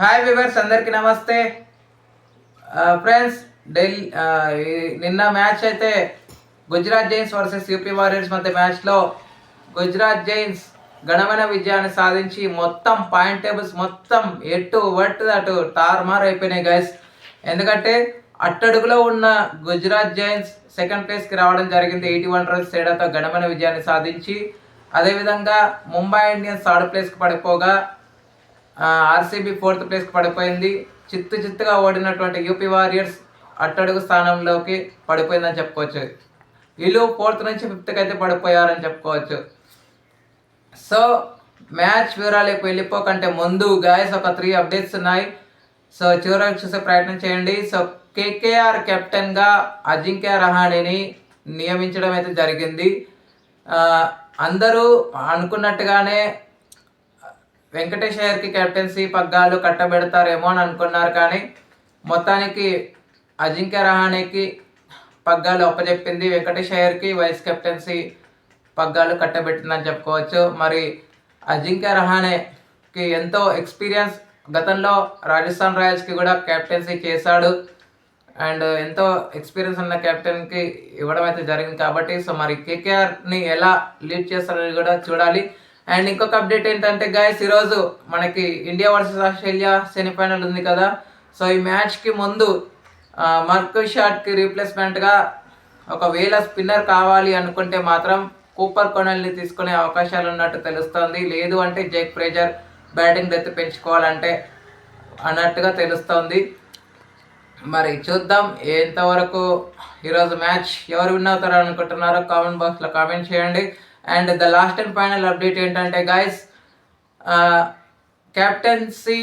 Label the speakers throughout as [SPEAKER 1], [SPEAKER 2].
[SPEAKER 1] Hi viewers అందరికీ నమస్తే. Uh, friends Delhi uh, నిన్న మ్యాచ్ అయితే Gujarat giants versus UP warriors మధ్య మ్యాచ్లో గుజరాత్ జైన్స్ ఘనమైన విజయాన్ని సాధించి మొత్తం పాయింట్ టేబుల్స్ మొత్తం ఎటు వట్ అటు తారుమారు అయిపోయినాయి గైస్ ఎందుకంటే అట్టడుగులో ఉన్న గుజరాత్ జైన్స్ సెకండ్ ప్లేస్కి రావడం జరిగింది. ఎయిటీ వన్ రన్స్ తేడాతో ఘనమైన విజయాన్ని సాధించి అదేవిధంగా ముంబై ఇండియన్స్ థర్డ్ ప్లేస్కి పడిపోగా ఆర్సీబీ ఫోర్త్ ప్లేస్కి పడిపోయింది. చిత్తు చిత్తుగా ఓడినటువంటి యూపీ వారియర్స్ అట్టడుగు స్థానంలోకి పడిపోయిందని చెప్పుకోవచ్చు. వీళ్ళు ఫోర్త్ నుంచి ఫిఫ్త్కి అయితే పడిపోయారని చెప్పుకోవచ్చు. సో మ్యాచ్ వివరాలకు వెళ్ళిపోకంటే ముందు గాయస్ ఒక త్రీ అప్డేట్స్ ఉన్నాయి. సో చివరికి చూసే ప్రయత్నం చేయండి. సో కేకేఆర్ కెప్టెన్గా అజింక్య రహాణేని నియమించడం అయితే జరిగింది. అందరూ అనుకున్నట్టుగానే వెంకటేష్ అయ్యర్కి కెప్టెన్సీ పగ్గాలు కట్టబెడతారేమో అని అనుకున్నారు కానీ మొత్తానికి అజింక్య రహానేకి పగ్గాలు అప్పజెప్పింది వెంకటేష్ అయ్యర్కి వైస్ కెప్టెన్సీ పగ్గాలు కట్టబెట్టిందని చెప్పుకోవచ్చు. మరి అజింక్య రహానేకి ఎంతో ఎక్స్పీరియన్స్ గతంలో రాజస్థాన్ రాయల్స్కి కూడా కెప్టెన్సీ చేశాడు. అండ్ ఎంతో ఎక్స్పీరియన్స్ ఉన్న కెప్టెన్కి ఇవ్వడం అయితే జరిగింది కాబట్టి సో మరి కేకేఆర్ని ఎలా లీడ్ చేస్తారని కూడా చూడాలి. అండ్ ఇంకొక అప్డేట్ ఏంటంటే గాయస్ ఈరోజు మనకి ఇండియా వర్సెస్ ఆస్ట్రేలియా సెమీఫైనల్ ఉంది కదా. సో ఈ మ్యాచ్కి ముందు మర్కు షాట్కి రీప్లేస్మెంట్గా ఒకవేళ స్పిన్నర్ కావాలి అనుకుంటే మాత్రం కూపర్ కొనల్ని తీసుకునే అవకాశాలు ఉన్నట్టు తెలుస్తోంది. లేదు అంటే జేక్ ఫ్రేజర్ బ్యాటింగ్ డెత్ పెంచుకోవాలంటే అన్నట్టుగా తెలుస్తోంది. మరి చూద్దాం ఎంతవరకు ఈరోజు మ్యాచ్ ఎవరు విన్ అవుతారు అనుకుంటున్నారో కామెంట్ బాక్స్లో కామెంట్ చేయండి. And the last and final update ఏంటంటే గాయస్ కెప్టెన్సీ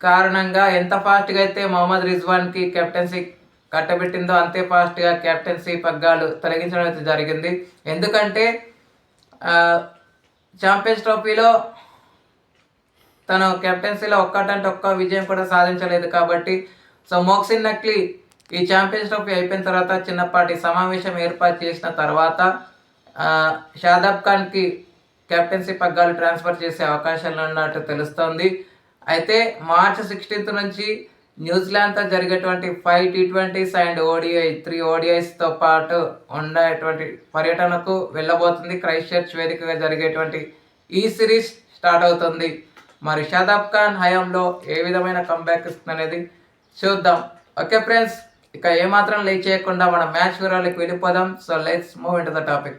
[SPEAKER 1] కారణంగా ఎంత ఫాస్ట్గా అయితే మొహమ్మద్ రిజ్వాన్కి కెప్టెన్సీ కట్టబెట్టిందో అంతే ఫాస్ట్గా కెప్టెన్సీ పగ్గాలు తొలగించడం అయితే జరిగింది. ఎందుకంటే ఛాంపియన్స్ ట్రోఫీలో తను కెప్టెన్సీలో ఒక్కటంటే ఒక్క విజయం కూడా సాధించలేదు కాబట్టి సో మోక్సిన్ నక్లీ ఈ ఛాంపియన్స్ ట్రోఫీ అయిపోయిన తర్వాత చిన్నపాటి సమావేశం ఏర్పాటు చేసిన తర్వాత షాదాబ్ ఖాన్కి కెప్టెన్సీ పగ్గాలు ట్రాన్స్ఫర్ చేసే అవకాశాలు ఉన్నట్టు తెలుస్తోంది. అయితే మార్చ్ సిక్స్టీన్త్ నుంచి న్యూజిలాండ్తో జరిగేటువంటి five T twenties and ODI three ఓడిఐస్తో పాటు ఉండేటువంటి పర్యటనకు వెళ్ళబోతుంది. క్రైస్ట్ చర్చ్ వేదికగా జరిగేటువంటి ఈ సిరీస్ స్టార్ట్ అవుతుంది. మరి షాదాబ్ ఖాన్ హయాంలో ఏ విధమైన కంబ్యాక్ ఇస్తుంది అనేది చూద్దాం. ఓకే ఫ్రెండ్స్ ఇక ఏమాత్రం లేట్ చేయకుండా మన మ్యాచ్ వివరాలకు వెళ్ళిపోదాం. So let's move in the topic.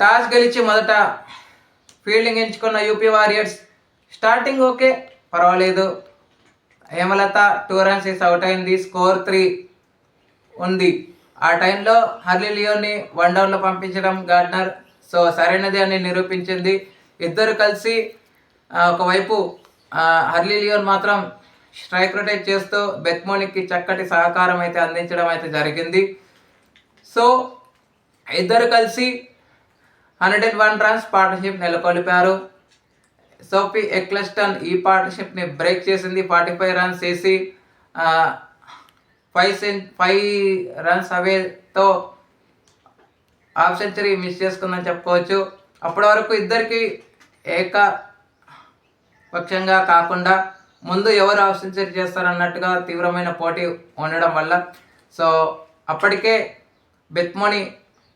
[SPEAKER 1] Toss గెలిచి మొదట ఫీల్డింగ్ ఎంచుకున్న యూపీ వారియర్స్ స్టార్టింగ్ ఓకే పర్వాలేదు. Hemalatha two runs is out అయింది స్కోర్ త్రీ ఉంది. ఆ టైంలో హర్లీ లియోని వన్ డౌన్లో పంపించడం గార్డ్నర్. సో సరైనది అని నిరూపించింది. ఇద్దరు కలిసి ఒకవైపు హర్లీ లియోన్ మాత్రం స్ట్రైక్ రొటేట్ చేస్తూ బెత్మోనికి చక్కటి సహకారం అయితే అందించడం అయితే జరిగింది. సో ఇద్దరు కలిసి hundred and one runs partnership నెలకొల్పారు. సోఫీ ఎక్లెస్టన్ ఈ పార్ట్నర్షిప్ని బ్రేక్ చేసింది. ఫార్టీ ఫైవ్ రన్స్ వేసి ఫైవ్ సెన్ ఫైవ్ రన్స్ అవేతో హాఫ్ సెంచరీ మిస్ చేసుకుందని చెప్పుకోవచ్చు. అప్పటి వరకు ఇద్దరికి ఏక పక్షంగా కాకుండా ముందు ఎవరు హాఫ్ సెంచరీ చేస్తారన్నట్టుగా తీవ్రమైన పోటీ ఉండడం వల్ల. సో అప్పటికే బెత్మోని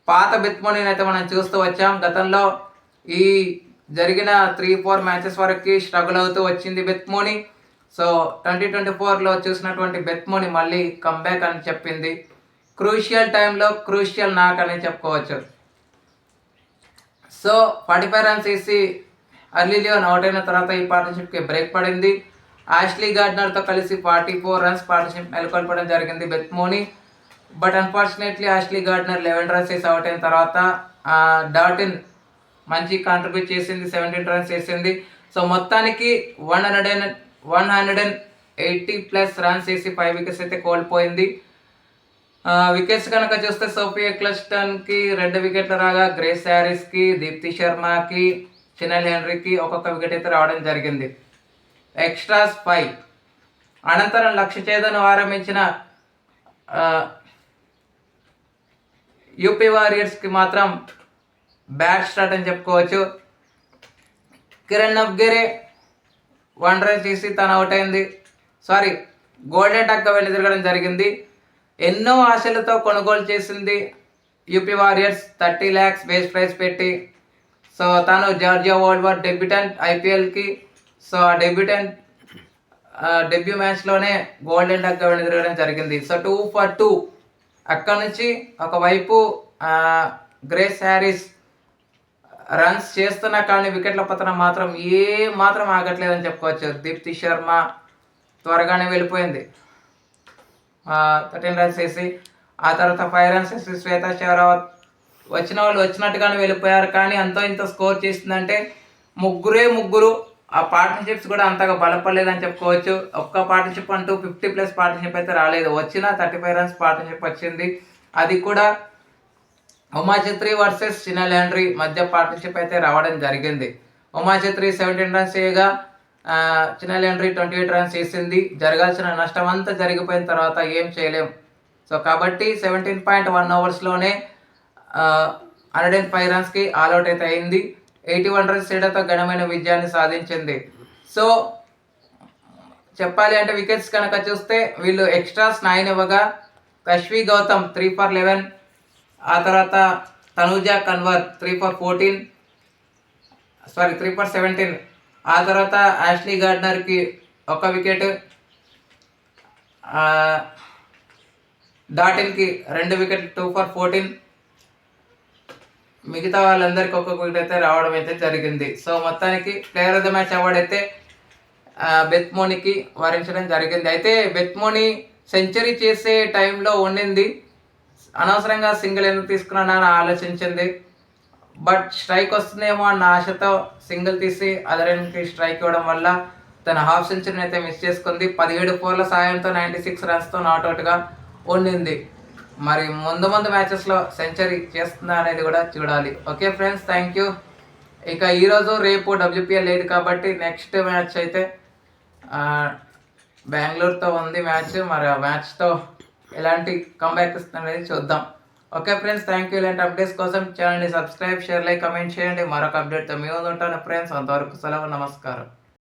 [SPEAKER 1] పాత బెత్మోని అయితే మనం చూస్తూ వచ్చాం. గతంలో ఈ జరిగిన త్రీ ఫోర్ మ్యాచెస్ వరకు స్ట్రగుల్ అవుతూ వచ్చింది బెత్మోని. సో ట్వంటీ ట్వంటీ ఫోర్లో చూసినటువంటి బెత్మోని మళ్ళీ కంబ్యాక్ అని చెప్పింది. క్రూషియల్ టైంలో క్రూషియల్ నాక్ అని చెప్పుకోవచ్చు. సో ఫార్టీ ఫైవ్ రన్స్ వేసి అర్లీ లియోన్ అవుట్ అయిన తర్వాత ఈ పార్ట్నర్షిప్కి బ్రేక్ పడింది. ఆష్లీ గార్డ్నర్తో కలిసి ఫార్టీ ఫోర్ రన్స్ పార్ట్నర్షిప్ నెలకొల్పడం జరిగింది Beth Mooney. But unfortunately Ashleigh Gardner eleven runs వేసి అవుట్ అయిన తర్వాత డాటిన్ మంచి కాంట్రిబ్యూట్ చేసింది సెవెంటీన్ రన్స్ వేసింది సో మొత్తానికి one hundred and one hundred and eighty plus runs వేసి ఫైవ్ వికెట్స్ అయితే కోల్పోయింది. వికెట్స్ కనుక చూస్తే సోఫియా క్లస్టన్కి రెండు వికెట్లు రాగా గ్రేస్ హ్యారిస్కి దీప్తి శర్మకి చిన్నల్ హెన్రీకి ఒక్కొక్క వికెట్ అయితే రావడం జరిగింది. ఎక్స్ట్రాస్ ఫైవ్ అనంతరం లక్ష్య చేదను ఆరంభించిన యూపీ వారియర్స్కి మాత్రం బ్యాట్ స్టార్ట్ అని చెప్పుకోవచ్చు. కిరణ్ నబ్గిరే వన్ రన్ చేసి తను అవుట్ అయింది. సారీ గోల్డెన్ టక్గా వెళ్ళి తిరగడం జరిగింది. ఎన్నో ఆశలతో కొనుగోలు చేసింది UP Warriors. Thirty lakhs base price పెట్టి సో తను జార్జియా వరల్డ్ వార్ డెబ్యూటెంట్ ఐపీఎల్కి సో ఆ డెబ్యూటెంట్ డెబ్యూ మ్యాచ్లోనే గోల్డెన్ టక్ వెళ్ళి తిరగడం జరిగింది. So two for two. అక్కడ నుంచి ఒకవైపు ఆ, గ్రేస్ హ్యారీస్ రన్స్ చేస్తున్నా కానీ వికెట్ల పతనం మాత్రం ఏ మాత్రం ఆగట్లేదని చెప్పుకోవచ్చు. దీప్తి శర్మ త్వరగానే వెళ్ళిపోయింది. థర్టీన్ రన్స్ వేసి ఆ తర్వాత ఫైవ్ రన్స్ వేసి శ్వేతా షెరావత్ వచ్చిన వాళ్ళు వచ్చినట్టుగానే వెళ్ళిపోయారు. కానీ అంతో ఇంత స్కోర్ చేసిందంటే ముగ్గురే ముగ్గురు ఆ పార్ట్నర్షిప్స్ కూడా అంతగా బలపడలేదని చెప్పుకోవచ్చు. ఒక్క పార్ట్నర్షిప్ అంటూ ఫిఫ్టీ ప్లస్ పార్ట్నర్షిప్ అయితే రాలేదు. వచ్చిన థర్టీ ఫైవ్ రన్స్ పార్ట్నర్షిప్ వచ్చింది. అది కూడా ఉమా వర్సెస్ చినల్ ల్యాండ్రీ మధ్య పార్ట్నర్షిప్ అయితే రావడం జరిగింది. ఉమా సెవెంటీన్ రన్స్ చేయగా ఆ, ల్యాండ్రీ ట్వంటీ ఎయిట్ రన్స్ చేసింది. జరగాల్సిన నష్టం అంతా జరిగిపోయిన తర్వాత ఏం చేయలేం. సో కాబట్టి సెవెంటీన్ పాయింట్ వన్ అవర్స్లోనే హండ్రెడ్ అండ్ ఫైవ్ రన్స్కి ఆల్అౌట్ అయితే అయింది. ఎయిటీ వన్ రన్స్ తేడాతో ఘనమైన విజయాన్ని సాధించింది. సో చెప్పాలి అంటే వికెట్స్ కనుక చూస్తే వీళ్ళు ఎక్స్ట్రాస్ నైన్ ఇవ్వగా Kashvi Gautam three for eleven ఆ తర్వాత Tanuja Kanwar three for fourteen sorry three for seventeen ఆ తర్వాత యాష్లీ గార్డ్నర్కి ఒక వికెట్ డాటిన్కి రెండు వికెట్ టూ ఫర్ ఫోర్టీన్ మిగతా వాళ్ళందరికీ ఒక్కొక్క అయితే రావడం అయితే జరిగింది. సో మొత్తానికి player of the match award అయితే బెత్మోనికి వరించడం జరిగింది. అయితే బెత్మోని సెంచరీ చేసే టైంలో ఉండింది అనవసరంగా సింగిల్ ఎందుకు తీసుకున్నానని ఆలోచించింది. బట్ స్ట్రైక్ వస్తుందేమో అన్న ఆశతో సింగిల్ తీసి అదరికి స్ట్రైక్ ఇవ్వడం వల్ల తన హాఫ్ సెంచరీని అయితే మిస్ చేసుకుంది. పదిహేడు ఫోర్ల సాయంతో నైంటీ సిక్స్ రన్స్తో నాట్అవుట్గా ఉండింది మరి ముందు ముందు మ్యాచెస్లో సెంచరీ చేస్తుందా అనేది కూడా చూడాలి. ఓకే ఫ్రెండ్స్ థ్యాంక్ యూ ఇక ఈరోజు రేపు డబ్ల్యూపీఎల్ లేదు కాబట్టి నెక్స్ట్ మ్యాచ్ అయితే బెంగళూరుతో ఉంది మ్యాచ్ మరి ఆ మ్యాచ్తో ఎలాంటి కంబ్యాక్ ఇస్తుంది అనేది చూద్దాం. ఓకే ఫ్రెండ్స్ థ్యాంక్ యూ ఇలాంటి అప్డేట్స్ కోసం ఛానల్ని సబ్స్క్రైబ్ షేర్ లైక్ కమెంట్ చేయండి. మరొక అప్డేట్తో మీ ఉంటాను ఫ్రెండ్స్ అంతవరకు సెలవు నమస్కారం.